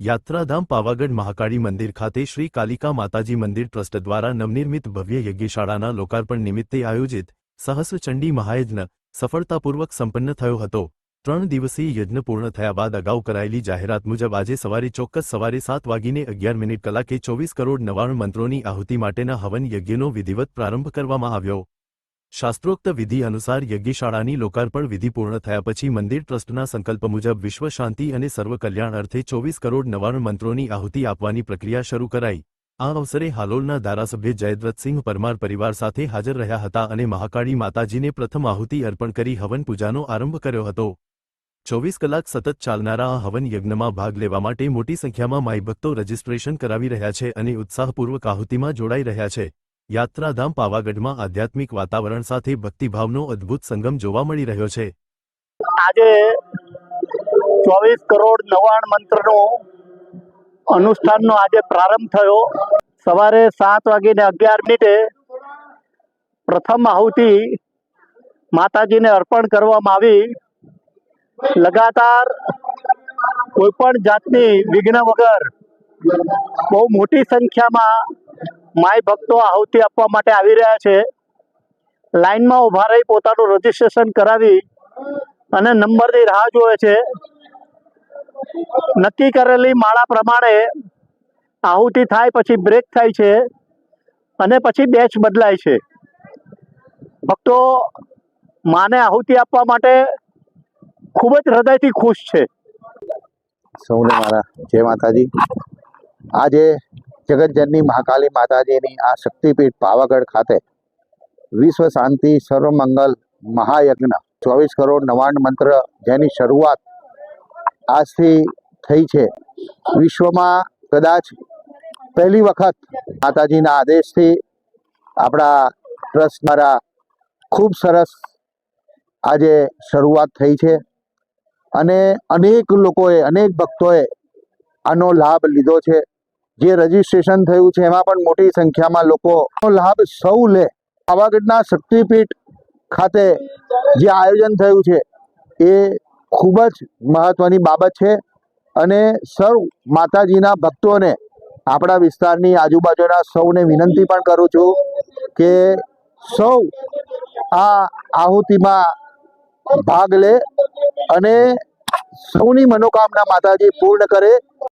યાત્રાધામ પાવાગઢ મહાકાળી મંદિર ખાતે શ્રી કાલિકા માતાજી મંદિર ટ્રસ્ટ દ્વારા નવનિર્મિત ભવ્ય યજ્ઞશાળાના લોકાર્પણ નિમિત્તે આયોજિત સહસ્રચંડી મહાયજ્ઞ સફળતાપૂર્વક સંપન્ન થયો હતો. ત્રણ દિવસીય યજ્ઞ પૂર્ણ થયા બાદ અગાઉ કરાયેલી જાહેરાત મુજબ આજે સવારે ચોક્કસ સવારે સાત વાગીને અગિયાર મિનિટ કલાકે ચોવીસ કરોડ નવાણું મંત્રોની આહુતિ માટેના હવન યજ્ઞનો વિધિવત પ્રારંભ કરવામાં આવ્યો. શાસ્ત્રોક્ત વિધિ અનુસાર યજ્ઞશાળાની લોકાર્પણ વિધિ પૂર્ણ થયા પછી મંદિર ટ્રસ્ટના સંકલ્પ મુજબ વિશ્વ શાંતિ અને સર્વકલ્યાણ અર્થે ચોવીસ કરોડ નવાણું મંત્રોની આહુતિ આપવાની પ્રક્રિયા શરૂ કરાઈ. આ અવસરે હાલોલના ધારાસભ્ય જયદ્રથસિંહ પરમાર પરિવાર સાથે હાજર રહ્યા હતા અને મહાકાળી માતાજીને પ્રથમ આહુતિ અર્પણ કરી હવન પૂજાનો આરંભ કર્યો હતો. ચોવીસ કલાક સતત ચાલનારા આ હવન યજ્ઞમાં ભાગ લેવા માટે મોટી સંખ્યામાં માઈભક્તો રજીસ્ટ્રેશન કરાવી રહ્યા છે અને ઉત્સાહપૂર્વક આહુતિમાં જોડાઈ રહ્યા છે. યાત્રાધામ પાવાગઢમાં આધ્યાત્મિક વાતાવરણ સાથે ભક્તિભાવનો અદ્ભુત સંગમ જોવા મળી રહ્યો છે. આજે ચોવીસ કરોડ નવાણ મંત્રનો અનુષ્ઠાનનો આજે પ્રારંભ થયો. સવારે સાત વાગીને અગિયાર મિનિટે પ્રથમ આહુતિ માતાજીને અર્પણ કરવામાં આવી. લગાતાર કોઈ પણ જાતની વિઘ્ન વગર બહુ મોટી સંખ્યામાં માય ભક્તો આહુતિ આપવા માટે આવી રહ્યા છે. લાઈનમાં ઊભા રહી પોતાનું રજીસ્ટ્રેશન કરાવી અને નંબરની રાહ જોવે છે. નક્કી કરેલી માળા પ્રમાણે આહુતિ થાય, પછી બ્રેક થાય છે અને પછી બેચ બદલાય છે. ભક્તો, માને આહુતિ આપવા માટે ખૂબ જ હૃદયથી ખુશ છે. સૌને મારા જય માતાજી. આજે જગતજનની મહાકાલી માતાજીની આ શક્તિપીઠ પાવાગઢ ખાતે વિશ્વ શાંતિ સર્વમંગલ મહાયજ્ઞ ચોવીસ કરોડ નવાણું મંત્ર જેની શરૂઆત આજથી થઈ છે. વિશ્વમાં કદાચ પહેલી વખત માતાજીના આદેશથી આપણા ટ્રસ્ટ દ્વારા ખૂબ સરસ આજે શરૂઆત થઈ છે અને અનેક લોકોએ, અનેક ભક્તોએ આનો લાભ લીધો છે. જે રજીસ્ટ્રેશન થયું છે, એમાં પણ મોટી સંખ્યામાં લોકોનો લાભ સૌ લે. પાવાગઢના શક્તિપીઠ ખાતે જે આયોજન થયું છે, એ ખૂબ જ મહત્વની બાબત છે અને સૌ માતાજીના ભક્તોને આપણા વિસ્તારની આજુબાજુના સૌને વિનંતી પણ કરું છું કે સૌ આ આહુતિમાં ભાગ લે અને સૌની મનોકામના માતાજી પૂર્ણ કરે.